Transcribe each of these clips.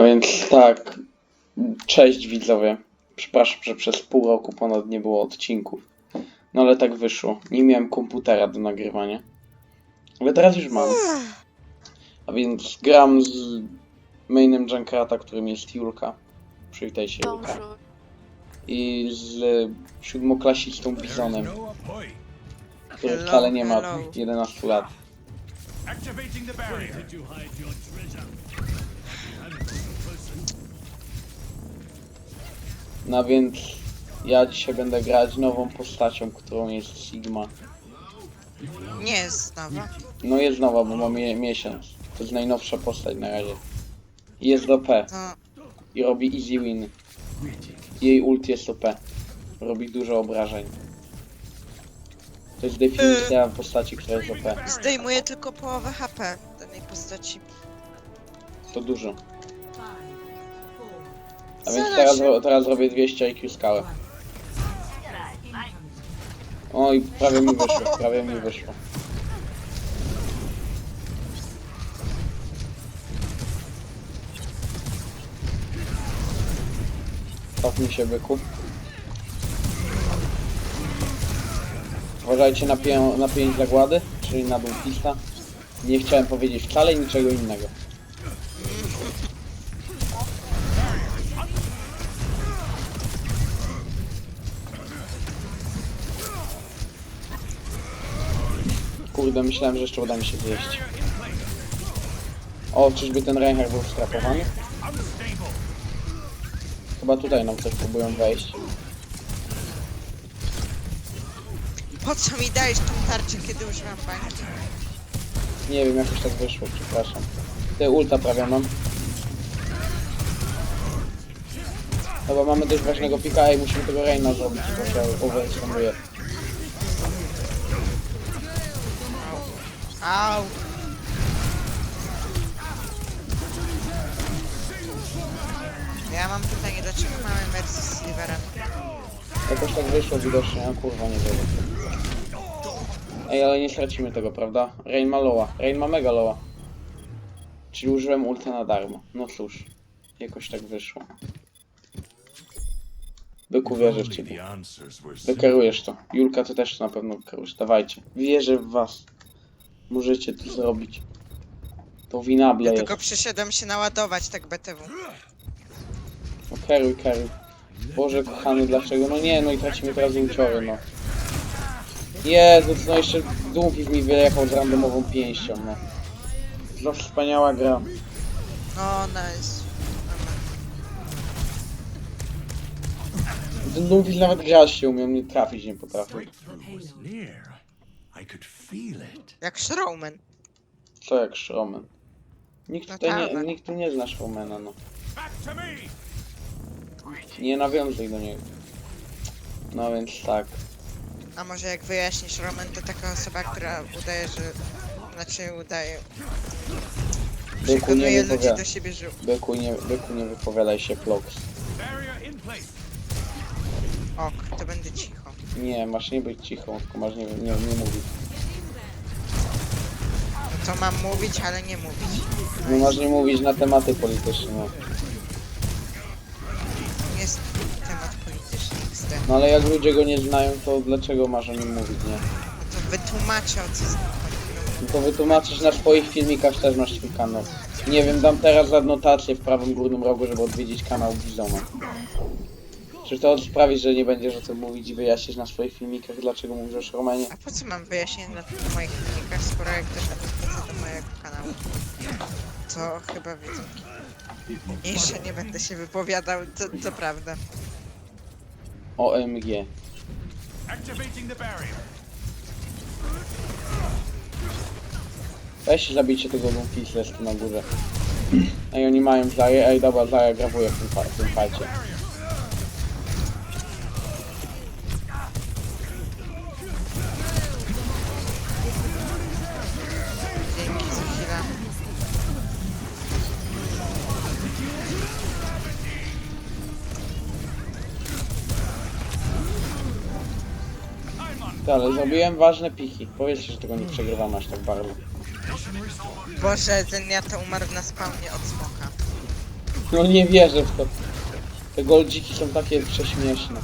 A więc tak, cześć widzowie. Przepraszam, że przez pół roku ponad nie było odcinków. No ale tak wyszło. Nie miałem komputera do nagrywania. Ale teraz już mam. A więc gram z mainem Junkrata, którym jest Julka. Przywitaj się Julka. I z siódmoklasistą Bizonem, który Hello, wcale nie ma hello. 11 lat. Activating the barrier. No więc ja dzisiaj będę grać nową postacią, którą jest Sigma. Nie jest nowa. No jest nowa, bo mamy miesiąc. To jest najnowsza postać na razie. Jest OP To i robi easy win. Jej ult jest OP. Robi dużo obrażeń. To jest definicja postaci, która jest OP. zdejmuje tylko połowę HP danej postaci. To dużo. A więc teraz, ro- teraz robię 200 IQ skałę. Oj, prawie mi wyszło, prawie mi wyszło. Cofnij się byku. Uważajcie na, pię- na pięć zagłady, czyli na dół pista. Nie chciałem powiedzieć wcale niczego innego. Kurde, myślałem, że jeszcze uda mi się zjeść. O, czyżby ten Reinhardt był strapowany? Chyba tutaj nam coś próbują wejść. Po co mi dajesz tą tarczę, kiedy używam bańki? Nie wiem, jakoś tak wyszło, przepraszam. Ty ulta prawie mam. Chyba mamy dość ważnego pika i musimy tego Reina zrobić, bo się. Au! Ja mam pytanie, dlaczego mamy z Sliverem? Jakoś tak wyszło widocznie, a kurwa nie wiem. Ej, ale nie stracimy tego, prawda? Rain ma loła. Rain ma mega loła. Czyli użyłem ulta na darmo. No cóż, jakoś tak wyszło. Byku, wierzę w ciebie. Wykerujesz to. Julka, ty też na pewno wykerujesz. Dawajcie. Wierzę w was. Możecie to zrobić. To winable Ja jest. tylko przyszedłem się naładować, tak BTW. No keruj, keruj. Boże kochany, dlaczego? No nie, no i tracimy teraz uciory, no. Jezus, no jeszcze Doomfist mi wyjechał z randomową pięścią, no. To wspaniała gra. No, nice. Ten Doomfist nawet grać się umiał, mnie trafić nie potrafił. near. I could feel it. Jak Strowman. Co jak Shroman? Nikt No tutaj tak. nie, nikt tu nie zna Shromana, no. Back to me. Nie nawiązuj do niego. No więc tak. A może jak wyjaśnisz, Roman to taka osoba, która udaje, że... Znaczy udaje... Byku nie Przekonuje ludzi wypowiada. do siebie, że... Byku nie, byku nie wypowiadaj się, Plox. Barrier in place. Ok, to będę cicho. Nie, masz nie być cicho, tylko masz nie, nie, nie mówić. No to mam mówić, ale nie mówić. No masz nie mówić na tematy polityczne, no. Jest temat polityczny XD. No ale jak ludzie go nie znają, to dlaczego masz o nim mówić, nie? No to wytłumaczę o co z nim chodzi. No to wytłumaczysz na swoich filmikach, też masz swój kanał. Nie wiem, dam teraz adnotację w prawym górnym rogu, żeby odwiedzić kanał Bizona. Czy to sprawi, że nie będziesz o tym mówić i wyjaśnisz na swoich filmikach, dlaczego mówisz o Szromanie? A po co mam wyjaśnienie na tych moich filmikach, skoro jak też adaptacja do mojego kanału? To chyba wiedzą. Mniejsze nie będę się wypowiadał, to, to prawda. OMG. Activating the barrier. Weź zabijcie tego tu na górze. Ej, oni mają Zaję, ej dobra, Zaja grawuje w tym, fa- w tym fajcie. Ale zrobiłem ważne piki. Powiedzcie, że tego nie przegrywamy aż tak bardzo. Boże, ten ja to umarł na spawnie od smoka. No nie wierzę w to. Te goldziki są takie prześmieszne.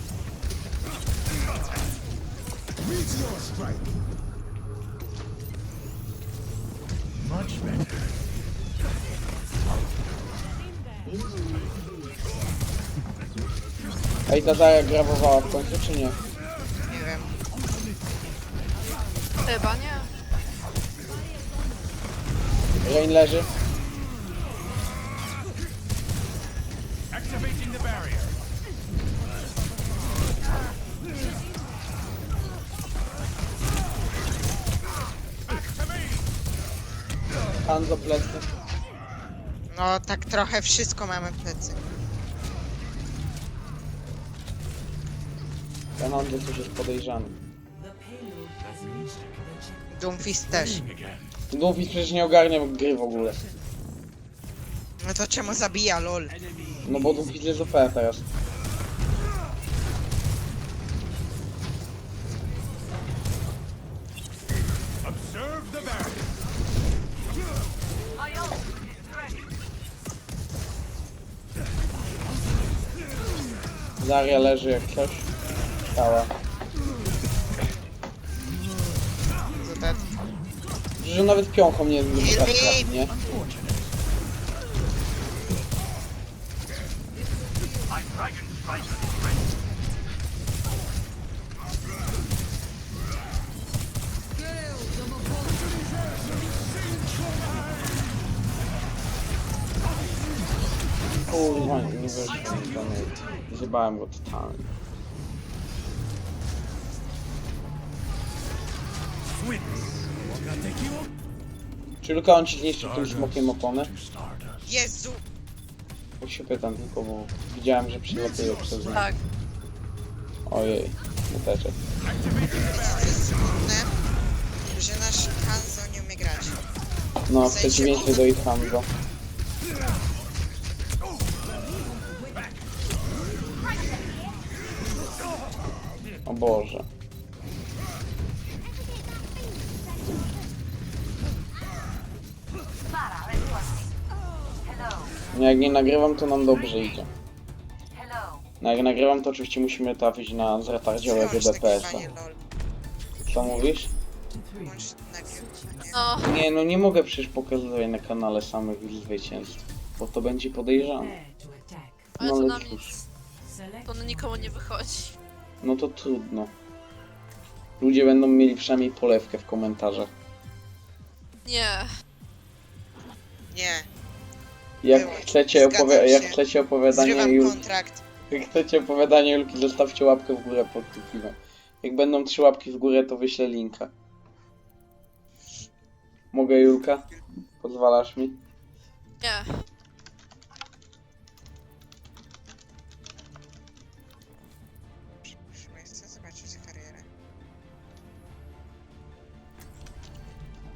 Ej, ta Daria grawowała w końcu, czy? Nie wiem. Chyba nie. Rain leży. Activating the barrier. Hanzo plecy. No tak trochę wszystko mamy w plecy. Ten Hanzo coś jest podejrzany. Doomfist też. Dłufis przecież nie ogarnia gry w ogóle. No to czemu zabija, lol? No bo Dłufis jest OP teraz. Observe the barrier. Daria leży jak coś. Stała. Że nawet piąchą nie tak Filip! nie? Kurwa, nie wyszło mi to nie. Zjebałem go totalnie. Switch. Czy tylko on ci zniszczył tym smokiem oponę? Jezu! Bo się pytam tylko, bo widziałem, że przylatuje przez nie. Tak. Ojej, muteczek. To jest że nasz Hanzo nie umie grać. No, w sensie przeciwieństwie do ich Hanzo. O Boże. Jak nie nagrywam, to nam dobrze idzie. No jak nagrywam, to oczywiście musimy trafić na zretardziałego DPS-a. Co mówisz? No, Nie, no nie mogę przecież pokazywać na kanale samych zwycięstw, bo to będzie podejrzane. ale No to ale nam cóż. nic. To na nikomu nie wychodzi. No to trudno. Ludzie będą mieli przynajmniej polewkę w komentarzach. Nie. Nie, Jak chcecie, Zgadzam opowi- jak się. chcecie opowiadanie zrywam Julki, kontrakt. jak chcecie opowiadanie Julki, zostawcie łapkę w górę pod tym filmem. Jak będą trzy łapki w górę, to wyślę linka. Mogę Julka? Pozwalasz mi? Nie. Jeszcze zobaczyć karierę.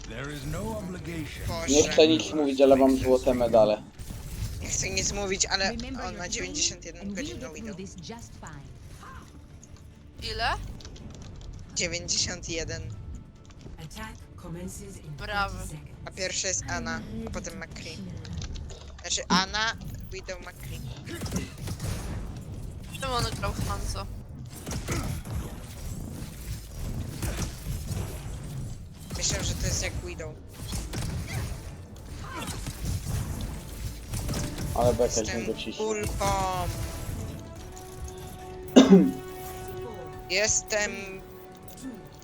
There is no obligation. Nie chcę nic mówić, ale mam złote medale. Nie chcę nic mówić, ale on ma dreams 91 and godzin na window. Ile? 91. Attack commences in Brawo. 30 seconds. A pierwsza jest Anna, a potem McCree. Znaczy Anna, Widow McCree. Czemu on grał w Hanzo? Myślę, że to jest jak Widow. Ale beka się Jestem dociśnie. kulką. Jestem...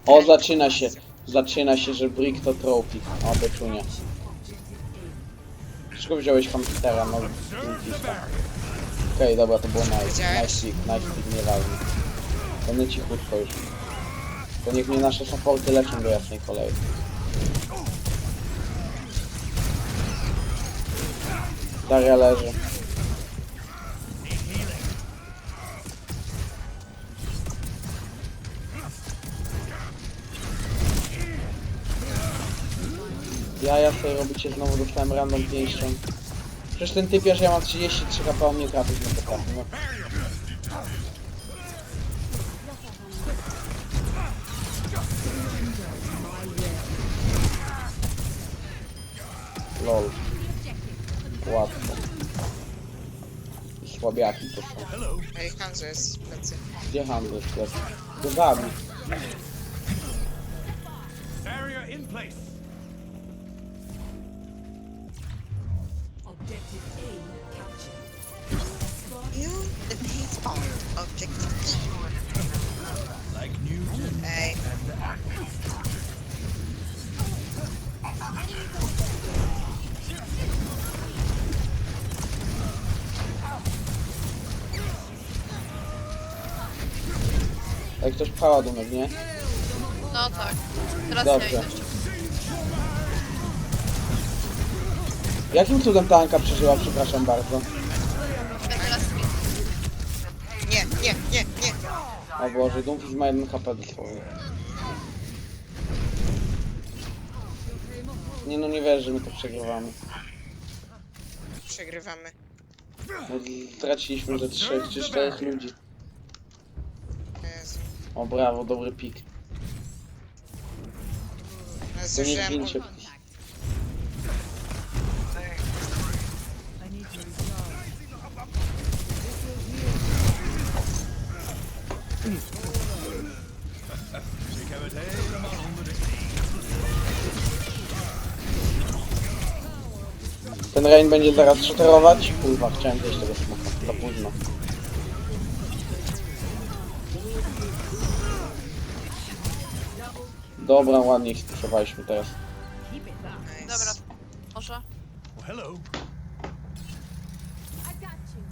O, zaczyna się. Zaczyna się, że Brick to trophy. O, beczunia. Dlaczego wziąłeś komputera? No, Okej, dobra, to było nice. Widziałeś? Nice pick, nice pick, nieważne. Będę cichutko już. To niech mnie nasze supporty leczą do jasnej kolei. Daria leży. Ja, ja sobie robicie znowu dostałem random pięścią. Przecież ten typiarz ja mam 33 HP, on nie trafić nie potrafi. No. Lol. Łatwo. Słabiaki to są. Hello. Ej, Hanzo jest w plecy. Gdzie handel sklep? To zabij. Barrier in place. Objective A captured. You defeat spawn. Objective Like Newton E. Ej, Jak ktoś paładunek, nie? No tak. Teraz Dobrze. ja idę jeszcze. Jakim cudem ta Anka przeżyła, przepraszam bardzo. Ja teraz nie, nie, nie, nie. O Boże, Doomfist ma 1 HP dosłownie. Nie no, nie wierzę, że my to przegrywamy. Przegrywamy. No, straciliśmy ze 3 czy 4 ludzi. O brawo, dobry pik. No, To nie zgincie. Mamy Ten Rain będzie zaraz shuterować? Kurwa, chciałem zjeść tego smoka. Za późno. Dobra, ładnie ich spuszowaliśmy teraz. Nice. Dobra. Może? Well, hello. I got you.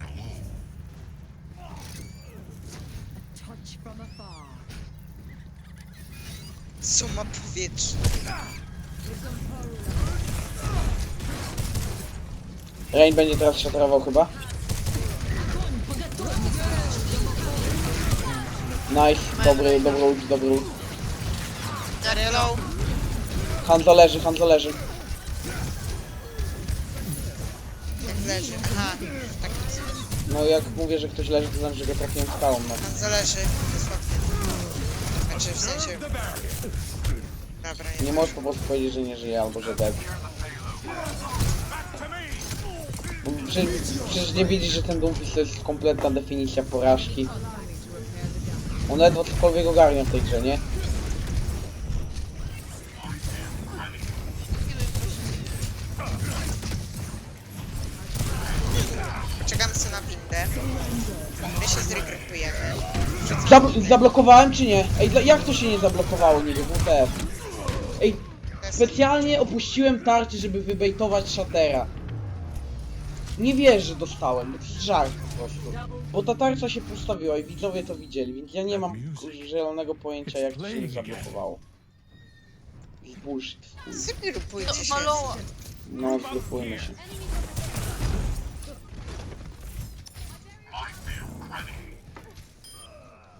A touch from afar. Suma powietrzna. Rain będzie teraz shuterował chyba? Nice, dobry, dobry ult, dobry ult. Hello. Hanzo leży, Hanzo leży. Jak leży. Aha, tak jest. No jak mówię, że ktoś leży, to znaczy, że go trafiłem skałą, no. Zależy. Dosłownie. Znaczy w sensie... Dobra, Nie możesz po prostu powiedzieć, że nie żyje albo że dead. Przecież, przecież nie widzisz, że ten Doomfist to jest kompletna definicja porażki. On ledwo cokolwiek ogarnia w tej grze, nie? Czekam sobie na windę. My się zregrupujemy. Zab zablokowałem czy nie? Ej, dla- jak to się nie zablokowało, nie wiem, WTF. Ej, specjalnie opuściłem tarczę, żeby wybejtować Shatera. Nie wiesz, że dostałem, to jest żart po prostu. Bo ta tarcza się postawiła i widzowie to widzieli, więc ja nie mam zielonego pojęcia jak to się nie zablokowało. Bullshit. No, się. No, zgrupujmy się.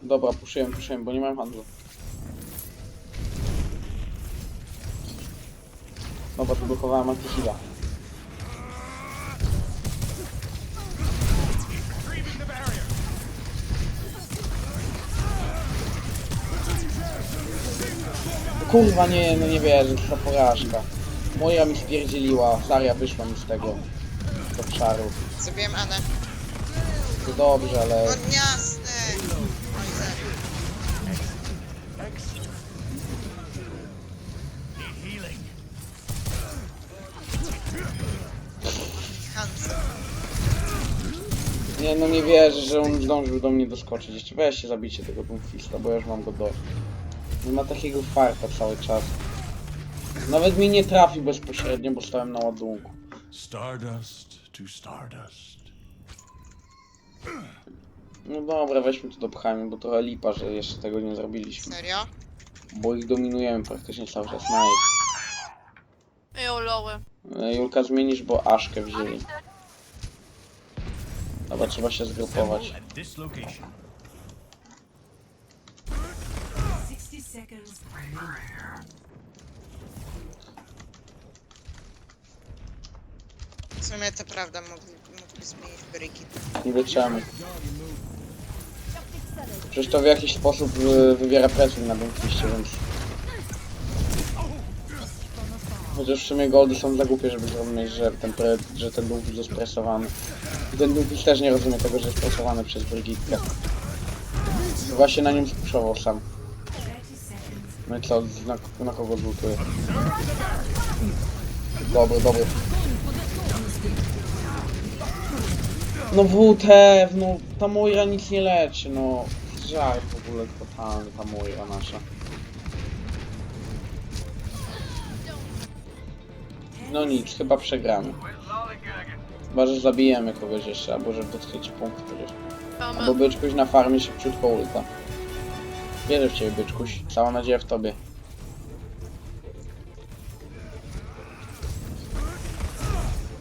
Dobra, puszyłem, puszyłem, bo nie mam handlu. Dobra, tu blokowałem antyhila. Kurwa nie, no nie wierzę, to porażka. Moja mi spierdzieliła, Zaria wyszła mi z tego obszaru. Zrobiłem Anę. To dobrze, ale No healing. Hans. nie, no nie wierzę, że on zdążył do mnie doskoczyć. Jeszcze weźcie zabijcie tego Doomfista, bo ja już mam go dość. Nie ma takiego farta cały czas. Nawet mnie nie trafił bezpośrednio, bo stałem na ładunku. Stardust to Stardust. No dobra, weźmy to dopchajmy, bo trochę lipa, że jeszcze tego nie zrobiliśmy. Serio? Bo ich dominujemy praktycznie cały czas na ich. Ej, loły. E, Julka zmienisz, bo Aszkę wzięli. Dobra, trzeba się zgrupować. At this location. Seconds. W sumie to prawda, mogli, mogli zmienić bryki. Niby czemu. Przecież to w jakiś sposób y, wywiera presję na Doomfiście, więc... Chociaż w sumie goldy są za głupie, żeby zrozumieć, że ten, pre, że ten dług jest spresowany. I ten dług też nie rozumie tego, że jest presowany przez Brigitkę. Właśnie na nim spuszował sam. 30 seconds. No co, na, na kogo zlutuje? Dobry, dobry. No WTF, no ta Moira nic nie leczy, no. Żart w ogóle totalny ta Moira nasza. No nic, chyba przegramy. Chyba, że zabijemy kogoś jeszcze, albo że dotkniecie punkt chociaż. Albo Mamy. byczkuś na farmie szybciutko ulta. Wierzę w ciebie, byczkuś. Cała nadzieja w tobie.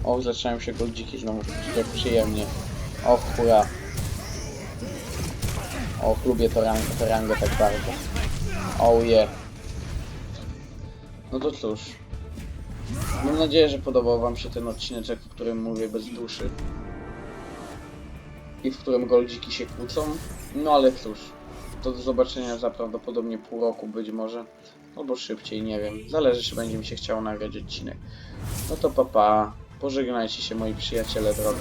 Och, zaczynają się goldziki znowu. Jak przyjemnie. Och, hura. Och, lubię to rangę, tę rangę tak bardzo. Oh yeah. No to cóż. Mam nadzieję, że podobał wam się ten odcineczek, w którym mówię bez duszy. I w którym goldziki się kłócą. No ale cóż. To do zobaczenia za prawdopodobnie pół roku być może. Albo szybciej, nie wiem. Zależy, czy będzie mi się chciało nagrać odcinek. No to papa. Pożegnajcie się moi przyjaciele drogi.